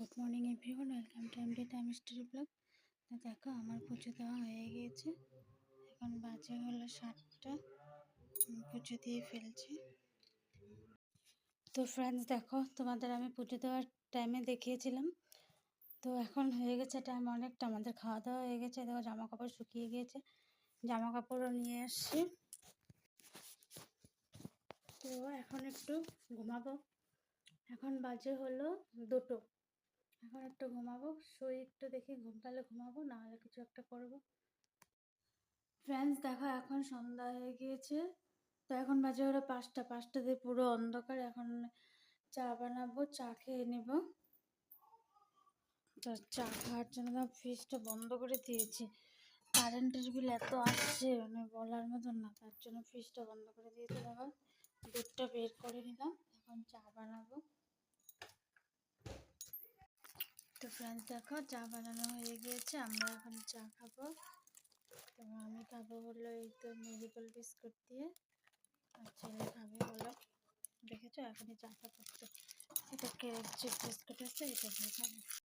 Good morning everyone welcome to MD time story blog দেখো, আমার পুজো দেওয়া হয়ে গিয়েছে। এখন বাজে হলো সাতটা। পুজো দিয়ে ফেলছি। তো ফ্রেন্ডস দেখো, তোমাদের আমি পুজো দেওয়ার টাইমে দেখিয়েছিলাম। তো এখন হয়ে গেছে টাইম অনেকটা। আমাদের খাওয়া দাওয়া হয়ে গেছে। দেখো জামা কাপড় শুকিয়ে গিয়েছে। জামা কাপড়ও নিয়ে আসছি। তো এখন একটু ঘুমাবো। এখন বাজে হলো দুটো। এখন একটু ঘুমাবো শুই একটু দেখি ঘুম ঘুমাবো, না হলে কিছু একটা করব। ফ্রেন্ডস দেখো এখন সন্ধ্যা হয়ে গিয়েছে, তো এখন বাজে হলো পাঁচটা পাঁচটা দিয়ে পুরো অন্ধকার, এখন চা বানাবো, চা খেয়ে নেব। তো চা খাওয়ার জন্য ফ্রিজটা বন্ধ করে দিয়েছি কারেন্টের বিল এত আসছে মানে বলার মতন না, তার জন্য ফ্রিজটা বন্ধ করে দিয়েছি, দেখো। দুধটা বের করে নিলাম, এখন চা বানাবো তো ফ্রেন্ডস দেখো, চা বানানো হয়ে গিয়েছে, আমরা এখন চা খাব। তো আমি খাব হলো এই তো মেরিগোল বিস্কুট দিয়ে, আর ছেলে খাবে হলো, দেখেছ? এখনই চাটা করছে। এটা কেক যে বিস্কুট আছে, এটা দিয়ে খাবে।